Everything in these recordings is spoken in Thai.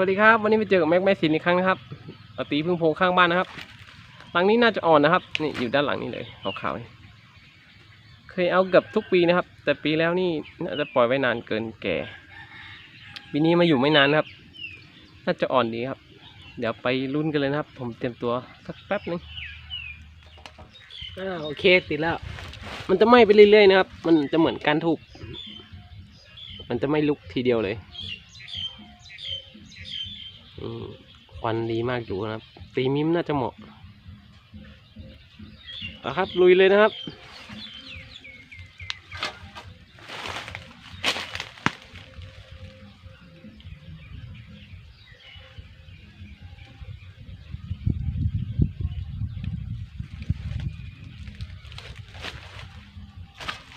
วัสดีครับ วันนี้มาเจอกับแม็กแมสซินอีกครั้งนะครับเอาตีพึ่งโพงข้างบ้านนะครับ หลังนี้น่าจะอ่อนนะครับ นี่อยู่ด้านหลังนี่เลยขาวๆนี่เคยเอาเกือบทุกปีนะครับ แต่ปีแล้วนี่น่าจะปล่อยไว้นานเกินแก่ ปีนี้มาอยู่ไม่นานครับ น่าจะอ่อนดีครับ เดี๋ยวไปรุ่นกันเลยนะครับ ผมเตรียมตัวสักแป๊บหนึงอ่าโอเคติดแล้ว มันจะไหม้ไปเรื่อยๆนะครับ มันจะเหมือนการถูก มันจะไม่ลุกทีเดียวเลยอืม ควันดีมากอยู่นะครับ ตีมิมน่าจะเหมาะเอาครับ ลุยเลยนะครับ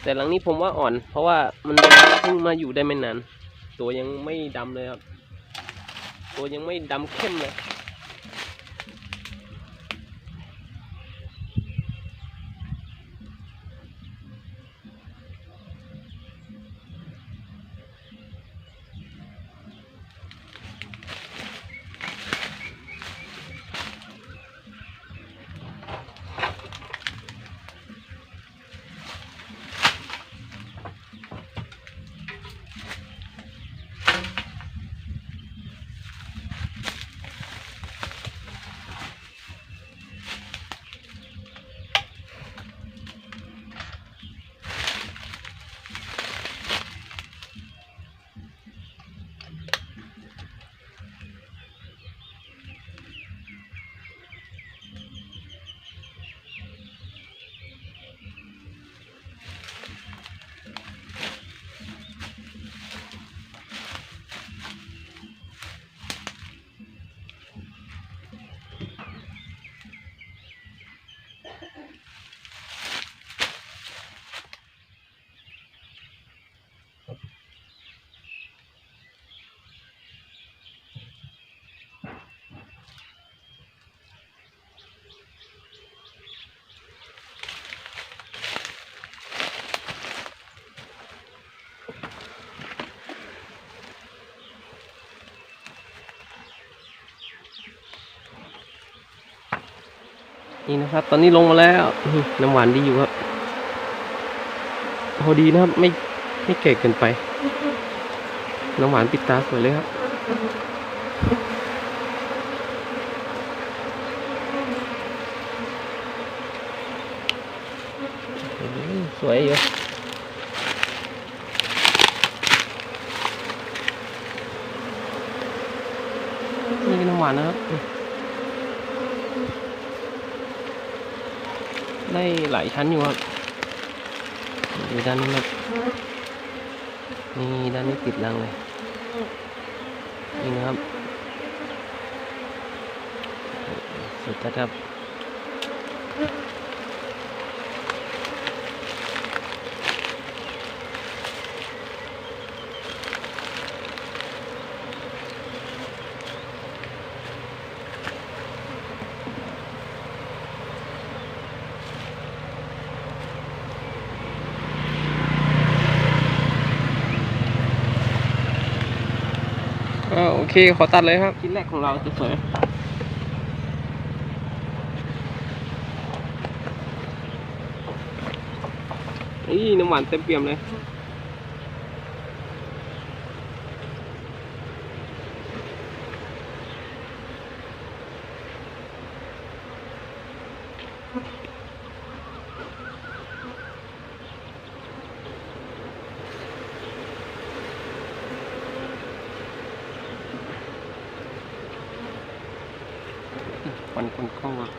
แต่หลังนี้ผมว่าอ่อน เพราะว่ามันเพิ่งมาอยู่ได้ไม่นาน ตัวยังไม่ดำเลยครับ ตัวยังไม่ดำเข้มเลย นี่นะครับ ตอนนี้ลงมาแล้วน้ำหวานดีอยู่ครับพอดีนะครับ ไม่ไม่เก่เกินไป น้ำหวานปิดตาสวยเลยครับสวยอยู่นี่ก็น้ำหวานนะครับ ได้หลายชั้นอยู่ครับดูด้านนี้นะนี่ด้านนี้ติดรังเลยนี่นะครับสุดยอดครับ เคขอตัดเลยครับ ชิ้นแรกของเราสวยนี่น้ำหวานเต็มเปี่ยมเลย ควันคนกล้องอะ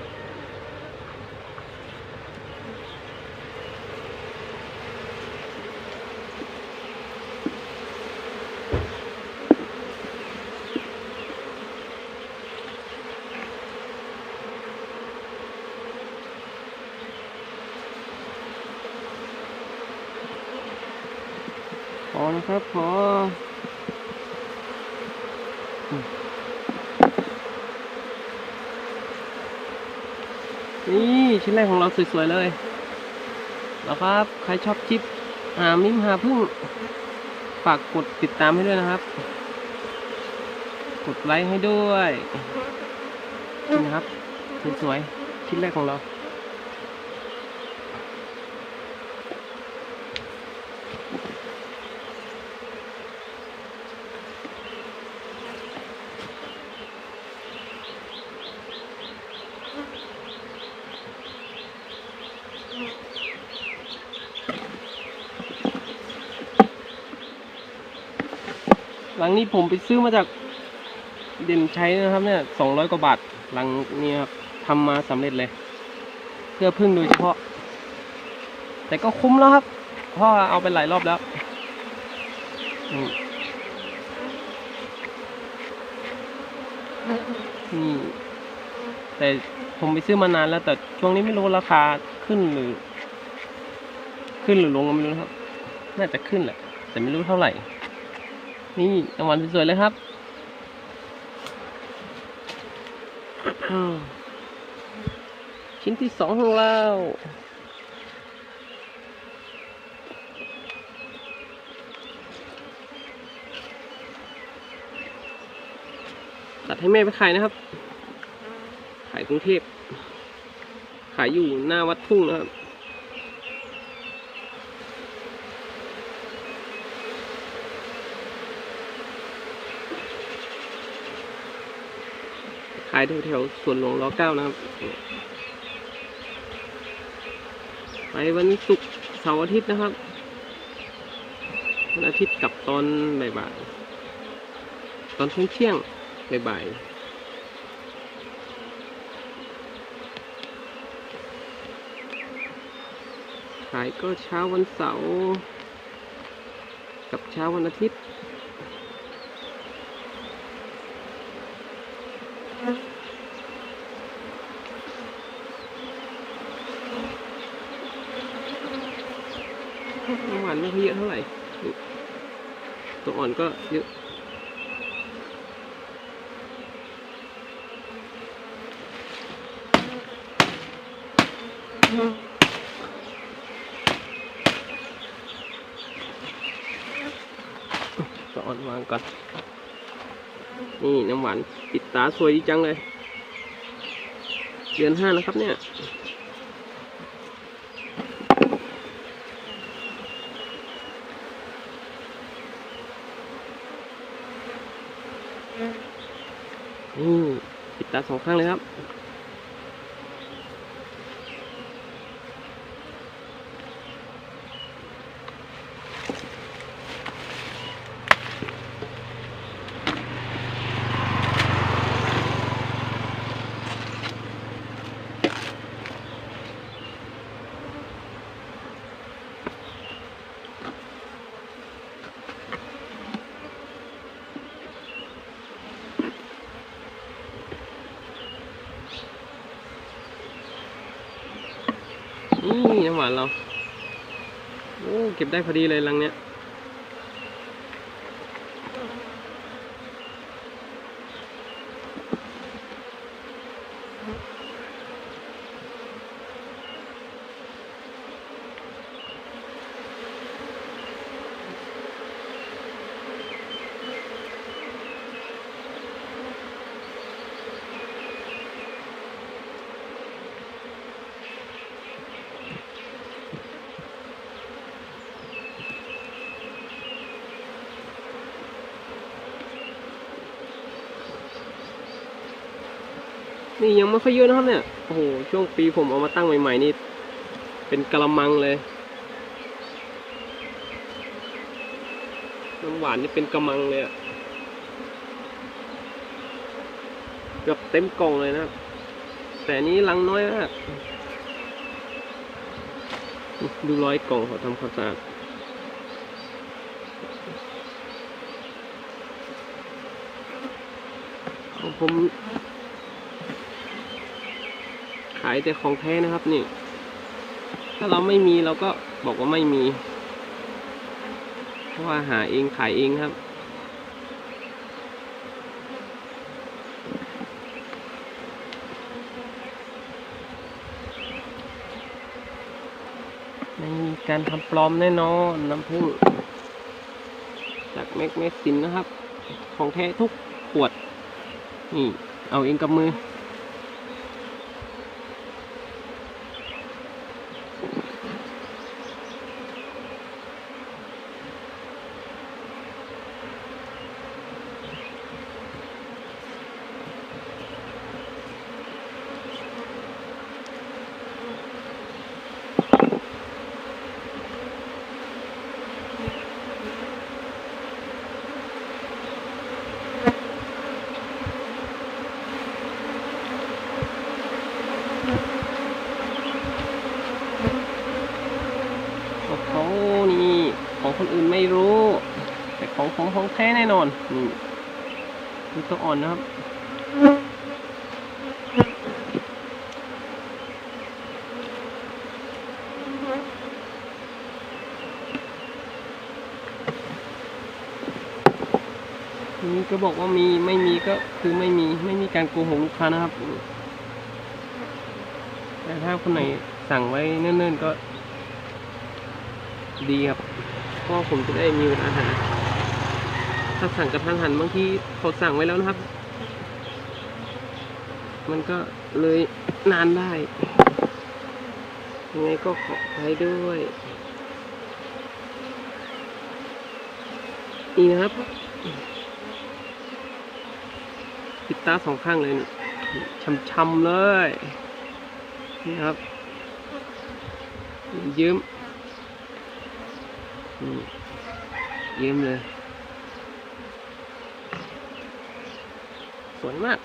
พอ นะครับพอนี่ชิ้นแรกของเราสวยๆเลยแล้วครับ ใครชอบคลิปหามิมหาพึ่ง ฝากกดติดตามให้ด้วยนะครับ กดไลค์ให้ด้วยนี่นะครับ สวยๆชิ้นแรกของเรา หลังนี้ผมไปซื้อมาจากเด่นชัยนะครับเนี่ยสองร้อยกว่าบาทหลังนี้ครับทำมาสำเร็จเลย เพื่อพึ่งโดยเฉพาะ แต่ก็คุ้มแล้วครับเพราะว่าเอาไปหลายรอบแล้วนี่แต่ผมไปซื้อมานานแล้ว แต่ช่วงนี้ไม่รู้ราคาขึ้นหรือ ขึ้นหรือลงก็ไม่รู้ครับ น่าจะขึ้นแหละ แต่ไม่รู้เท่าไหร่ นี่รางวัลสวยๆเลยครับชิ้นที่สองของเราตัดให้แม่ไปขายนะครับ ขายกรุงเทพ ขายอยู่หน้าวัดทุ่งนะครับ ขายแถวๆสวนหลวงร้อเก้านะครับ ไปวันศุกร์เสาร์อาทิตย์นะครับวันอาทิตย์กับตอนบ่ายๆตอนเที่ยงเที่ยงบ่ายๆขายก็เช้าวันเสาร์กับเช้าวันอาทิตย์ น้ำหวาน ไม่ค่อยเยอะเท่าไหร่ ตัวอ่อนก็เยอะตัวอ่อนวางก่อน นี่น้ำหวานปิดตาสวยดีจังเลย เดือนห้านะครับเนี่ย นี่ปิดตา สองข้างเลยครับ นี่น้ำ หวานเรา โอ้ เก็บได้พอดีเลยลังเนี้ย นี่ยังไม่ค่อยเยอะนะครับเนี่ย โอ้โห ช่วงปีผมเอามาตั้งใหม่ ๆ นี่ เป็นกะละมังเลย น้ำหวานนี่เป็นกระมังเลยอะเกือบเต็มกล่องเลยนะ แต่นี้ลังน้อยมาก ดูร้อยกล่องเขาทำความสะอาดผม ขายแต่ของแท้นะครับนี่ ถ้าเราไม่มีเราก็บอกว่าไม่มี เพราะว่าหาเองขายเองครับ ไม่มีการทำปลอมแน่นอนน้ำผึ้งจากแม็กเมสินนะครับ ของแท้ทุกขวด นี่ เอาเองกับมือ ของเขานี่ ของคนอื่นไม่รู้ แต่ของผมของ่อนนี่นี่ตัวอ่อนนะครับนี่ก็บอกว่ามีไม่มีก็คือไม่มีไม่มีการโกหกลูกค้านะครับ แต่ถ้าคนไหนสั่งไว้เนิ่นๆก็ ดีครับเพราะผมจะได้มีเวลาหา ถ้าสั่งกระทันหันบางทีเขาสั่งไว้แล้วนะครับ มันก็เลยนานได้ ยังไงก็ขออภัยด้วย นี่นะครับ ปิดตาสองข้างเลยนี่ช้ำๆเลย นี่ครับ ยืมยืมเลย สวยมาก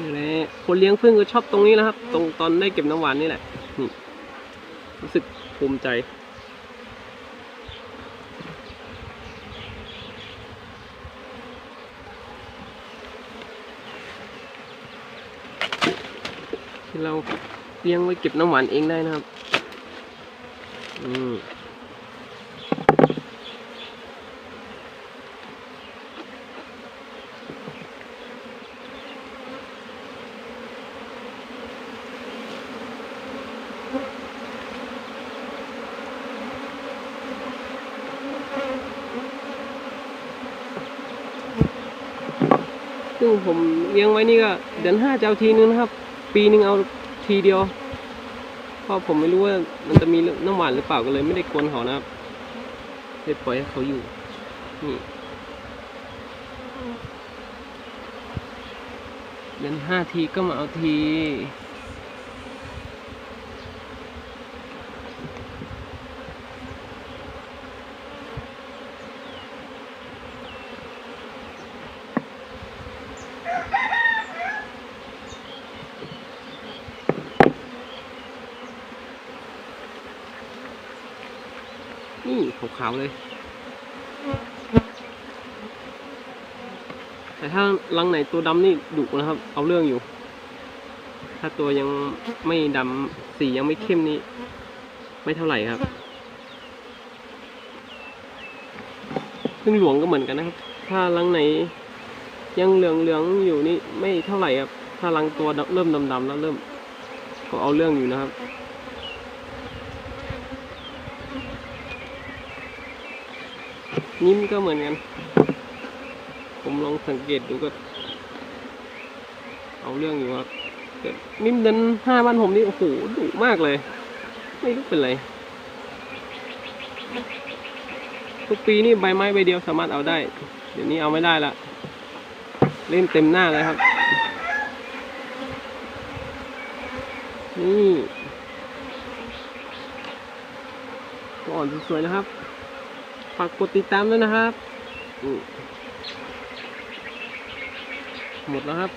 นี่แหละคนเลี้ยงพึ่งก็ชอบตรงนี้นะครับ ตรงตอนได้เก็บน้ำหวานนี่แหละนี่รู้สึกภูมิใจที่เราเลี้ยงไว้เก็บน้ำหวานเองได้นะครับ อืม ซึ่งผมเลี้ยงไว้นี่ก็เดือนห้าจะเอาทีนึงนะครับ ปีนึงเอาทีเดียวเพราะผมไม่รู้ว่ามันจะมีน้ำหวานหรือเปล่าก็เลยไม่ได้กวนเขานะครับเลยปล่อยให้เขาอยู่นี่เดือนห้าทีก็มาเอาที นี่ ขาวๆเลย แต่ถ้ารังไหนตัวดำนี่ดุนะครับ เอาเรื่องอยู่ ถ้าตัวยังไม่ดำสียังไม่เข้มนี่ไม่เท่าไหร่ครับพึ่งหลวงก็เหมือนกันนะครับ ถ้ารังไหนยังเหลืองๆอยู่นี่ไม่เท่าไหร่ครับ ถ้ารังตัวเริ่มดำๆแล้วเริ่ม ก็เอาเรื่องอยู่นะครับ นิ้มก็เหมือนกัน ผมลองสังเกตดูก็ เอาเรื่องอยู่ครับนิ้มเดินห้าบ้านผมนี่โอ้โหดุมากเลย ไม่รู้เป็นไร ทุกปีนี่ใบไม้ใบเดียวสามารถเอาได้ เดี๋ยวนี้เอาไม่ได้ละ เล่นเต็มหน้าเลยครับ นี่ตัวอ่อนสวยๆนะครับากกดติดตามด้วยนะครับหมดแล้วครับ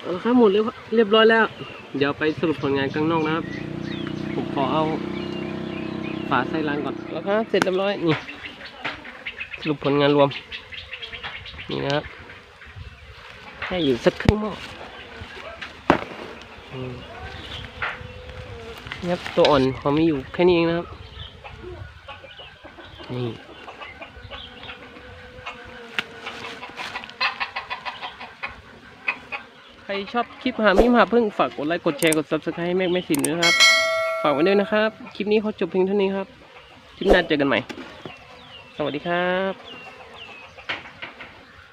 เอาครับหมดเรียบร้อยแล้ว เดี๋ยวไปสรุปผลงานข้างนอกนะครับ ผมขอเอาฝาใส่รังก่อนแล้วครับ เสร็จเรียบร้อย นี่ สรุปผลงานรวม นี่นะครับ ค่อยู่สักครึ่งหม้อนี่ครับตัวอ่อนเขามีอยู่แค่นี้เองนะครับ นี่ใครชอบคลิปหามิมหาพึ่งฝากกดไลค์กดแชร์กด subscribe ให้แม่ไม่สินด้วยนะครับ ฝากไว้ด้วยนะครับ คลิปนี้เขาจบเพียงเท่านี้ครับ คลิปหน้าเจอกันใหม่ สวัสดีครับ